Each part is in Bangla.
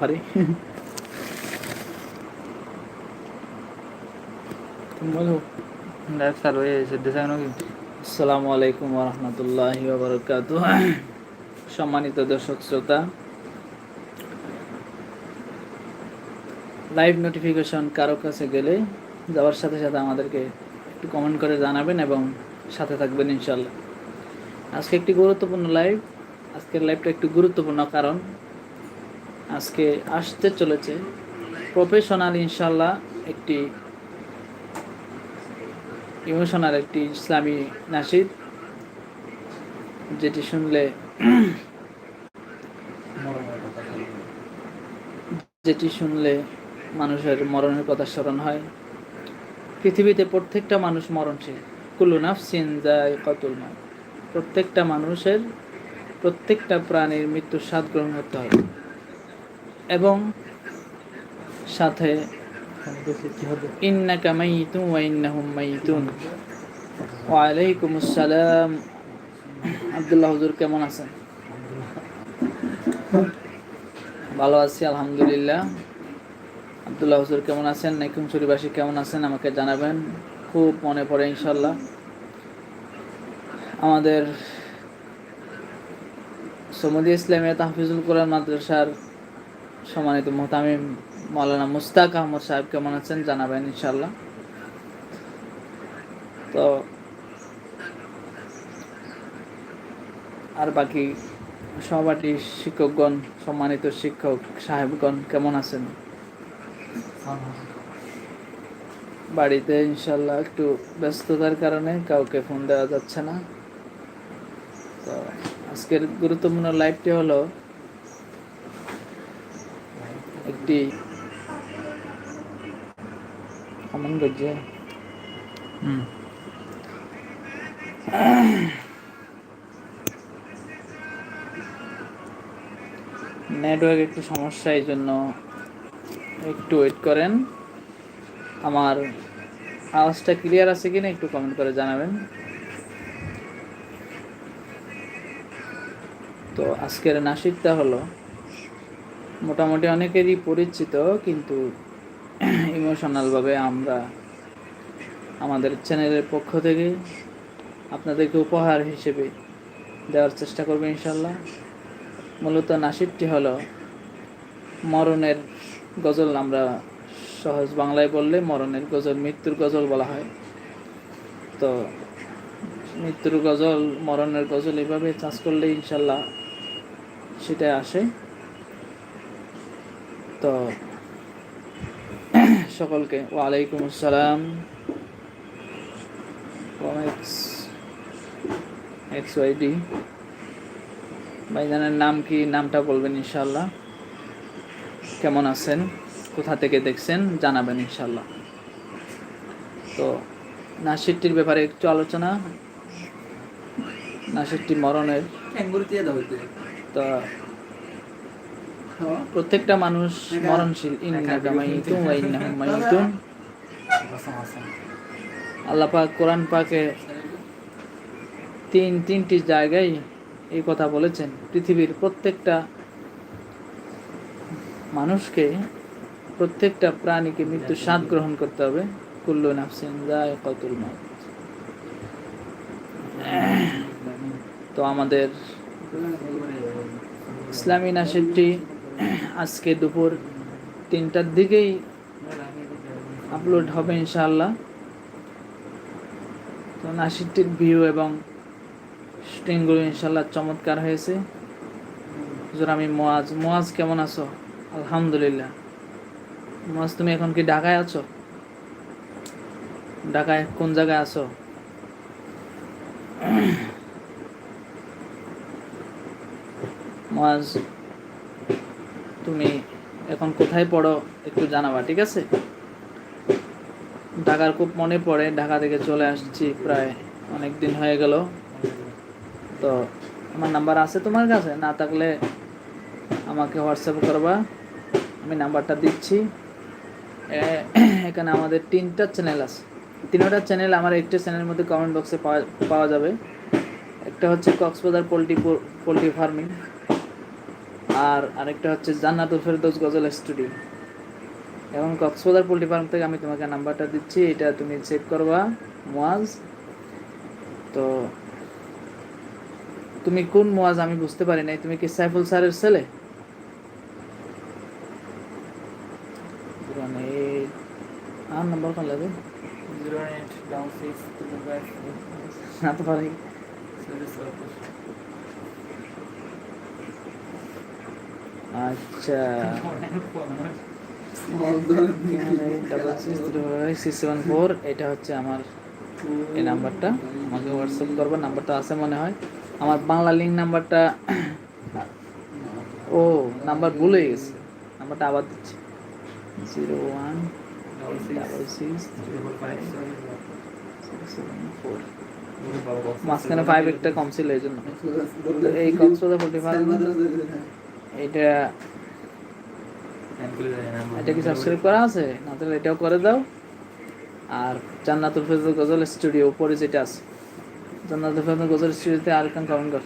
পারি। বলো ডাক্তার হয়ে সেদ্ধ আসসালামু আলাইকুম রহমতুল্লাহি বারকাত সম্মানিত দর্শক শ্রোতা লাইভ নোটিফিকেশন কারও কাছে গেলে যাওয়ার সাথে সাথে আমাদেরকে একটু কমেন্ট করে জানাবেন এবং সাথে থাকবেন ইনশাল্লাহ আজকে একটি গুরুত্বপূর্ণ লাইভ আজকের লাইভটা একটু গুরুত্বপূর্ণ কারণ আজকে আসতে চলেছে। প্রফেশনাল ইনশাল্লাহ একটি ইমোশনাল একটি ইসলামী নাসিদ, যেটি শুনলে যেটি শুনলে মানুষের মরণের কথা স্মরণ হয়। পৃথিবীতে প্রত্যেকটা মানুষ মরণশীল। কুল্লু নাফসিন যায় কতুল প্রত্যেকটা মানুষের প্রত্যেকটা প্রাণীর মৃত্যুর স্বাদ গ্রহণ করতে হয় এবং সাথে ইন্নাকা মাইতুন ওয়া ইন্নাহুম মাইতুন। ওয়া আলাইকুম আসসালাম আব্দুল্লাহ হুজুর, কেমন আছেন? ভালো আছি, আলহামদুলিল্লাহ। আব্দুল্লাহ হুজুর, কেমন আছেন? নাইকুম কেমন আছেন? আমাকে জানাবেন। খুব মনে পড়ে ইনশাল্লাহ আমাদের সৌমদি ইসলামিয়া তাহফিজুল কোরআন মাদ্রাসার সম্মানিত মোহতামিম মৌলানা মুস্তাক আহমদ সাহেব কেমন আছেন জানাবেন ইনশাল্লাহ তো আর বাকি সহপাঠী শিক্ষকগণ, সম্মানিত শিক্ষক সাহেবগণ কেমন আছেন? বাড়িতে ইনশাল্লাহ একটু ব্যস্ততার কারণে কাউকে ফোন দেওয়া যাচ্ছে না। তো আজকের গুরুত্বপূর্ণ লাইভটি হলো একটি কেমন করছে হুম। নেটওয়ার্ক একটু সমস্যা এই জন্য একটু ওয়েট করেন। আমার আওয়াজটা ক্লিয়ার আছে কিনা একটু কমেন্ট করে জানাবেন। তো আজকের নাসিকটা হলো মোটামুটি অনেকেরই পরিচিত, কিন্তু ইমোশনালভাবে আমরা আমাদের চ্যানেলের পক্ষ থেকে আপনাদেরকে উপহার হিসেবে দেওয়ার চেষ্টা করব ইনশাল্লাহ মূলত নাসিবটি হলো, মরণের গজল আমরা সহজ বাংলায় বললে মরণের গজল মৃত্যুর গজল বলা হয়। তো মৃত্যুর গজল, মরণের গজল এভাবে চাষ করলে ইনশাল্লাহ সেটা আসে। তো সকলকে ওয়ালাইকুম আসসালাম। এক্স এক্স ওয়াই ডি ভাইজানের নাম কি নামটা বলবেন ইনশাল্লাহ কেমন আছেন? কোথা থেকে দেখছেন? জানাবেন ইনশাল্লাহ তো নাসিরটির ব্যাপারে একটু আলোচনা। নাসিরটি মরণের তো প্রত্যেকটা মানুষ মরণশীল। আল্লাহ পাক কোরআন পাকে তিন তিনটি জায়গায় এই কথা বলেছেন। পৃথিবীর প্রত্যেকটা মানুষকে প্রত্যেকটা প্রাণীকে মৃত্যু স্বাদ গ্রহণ করতে হবে। কুল্লু নাফসিন যায় কতুল তো আমাদের ইসলামী নাসিরটি আজকে দুপুর তিনটার দিকেই আপলোড হবে ইনশাআল্লাহ। তো নাসিরটির ভিউ এবং শুটিংগুলো ইনশাল্লাহ চমৎকার হয়েছে। হুজুর, আমি মোয়াজ। মোয়াজ কেমন আছো? আলহামদুলিল্লাহ। মোয়াজ, তুমি এখন কি ঢাকায় আছো? ঢাকায় কোন জায়গায় আছো? মোয়াজ তুমি এখন কোথায় পড়ো একটু জানাবা, ঠিক আছে? ঢাকার খুব মনে পড়ে, ঢাকা থেকে চলে আসছি প্রায় অনেক দিন হয়ে গেল। তো আমার নাম্বার আছে তোমার কাছে? না থাকলে আমাকে হোয়াটসঅ্যাপ করবা। আমি নাম্বারটা দিচ্ছি। এখানে আমাদের তিনটা চ্যানেল আছে। তিনটা চ্যানেল আমার একটা চ্যানেলের মধ্যে কমেন্ট বক্সে পাওয়া পাওয়া যাবে। একটা হচ্ছে কক্সবাজার পোলট্রি পোলট্রি ফার্মিং। আর আরেকটা হচ্ছে জান্নাতুল ফেরদৌস গজল স্টুডিও। এবং কক্সবাজার পোল্ট্রি ফার্ম থেকে আমি তোমাকে নাম্বারটা দিচ্ছি এটা তুমি চেক করবা মোয়াজ তো তুমি কোন মোয়াজ আমি বুঝতে পারি নাই তুমি কি সাইফুল স্যারের ছেলে? আর নাম্বার কোন লাগে? জিরো এইট ডাউন সিক্স না তো পারি। আচ্ছা। ফাইভ এটা হচ্ছে আমার এই নাম্বারটা। আমাকে হোয়াটসঅ্যাপ করবে, নাম্বারটা আছে মনে হয়। আমার বাংলা লিঙ্ক নাম্বারটা, ও, নাম্বার ভুলে গেছে। নাম্বারটা আবার দিচ্ছি। Zero one double six four মাঝখানে ফাইভ একটা কম ছিল এই জন্য এই কক্সবাজার পোল্ট্রি ফার্ম এটা এটা কি সাবস্ক্রাইব করা আছে? না তাহলে এটাও করে দাও। আর জান্নাতুল ফেজল গজল স্টুডিও উপরে যেটা আছে। জান্নাতুল ফেজল গজল স্টুডিওতে আর কান কমেন্ট কর।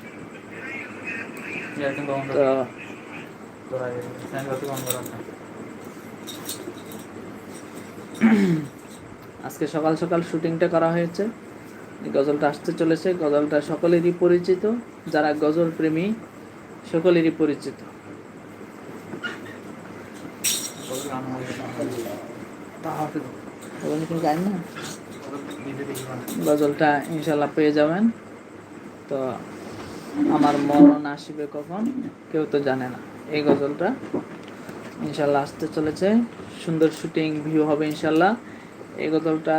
আজকে সকাল সকাল শুটিংটা করা হয়েছে। গজলটা আসতে চলেছে। গজলটা সকলেরই পরিচিত। যারা গজল প্রেমী সকলেরই পরিচিত। ওগুলো কি জানি না? গজলটা ইনশাল্লাহ পেয়ে যাবেন। তো আমার মরণ আসিবে কখন? কেউ তো জানে না। এই গজলটা ইনশাল্লাহ আসতে চলেছে। সুন্দর শুটিং ভিউ হবে ইনশাল্লাহ। এই গজলটা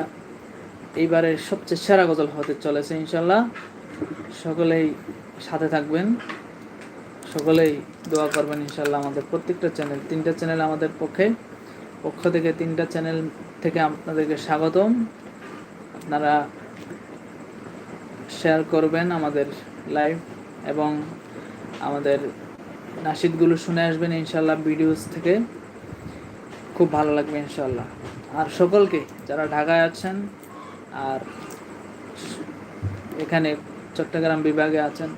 এইবারের সবচেয়ে সেরা গজল হতে চলেছে ইনশাল্লাহ। সকলেই সাথে থাকবেন। সকলেই দোয়া করবেন ইনশাল্লাহ আমাদের প্রত্যেকটা চ্যানেল, তিনটা চ্যানেল আমাদের পক্ষে। পক্ষ থেকে তিনটা চ্যানেল থেকে আপনাদেরকে স্বাগতম। আপনারা শেয়ার করবেন আমাদের লাইভ এবং আমাদের নাশিদগুলো শুনে আসবেন ইনশাল্লাহ ভিডিওস থেকে। খুব ভালো লাগবে ইনশাল্লাহ আর সকলকে যারা ঢাকায় আছেন আর এখানে চট্টগ্রাম বিভাগে আছেন,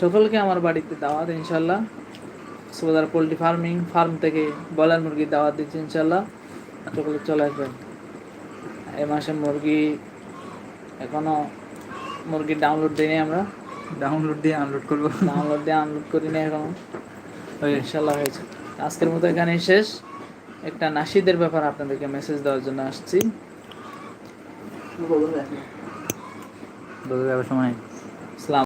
সকলকে আমার বাড়িতে দাওয়াত ইনশাল্লাহ সুবাদার পোলট্রি ফার্মিং ফার্ম থেকে ব্রয়লার মুরগির দাওয়াত দিচ্ছি ইনশাল্লাহ সকলে চলে আসবেন এ মাসে মুরগি এখনও মুরগি ডাউনলোড দিইনি আমরা। ডাউনলোড দিয়ে আনলোড করব। ডাউনলোড দিয়ে আনলোড করি করিনি এখনও। ইনশাল্লাহ হয়েছে। আজকের মতো এখানেই শেষ। একটা নাসিদের ব্যাপার আপনাদেরকে মেসেজ দেওয়ার জন্য আসছি। বলতে যাবে সময়।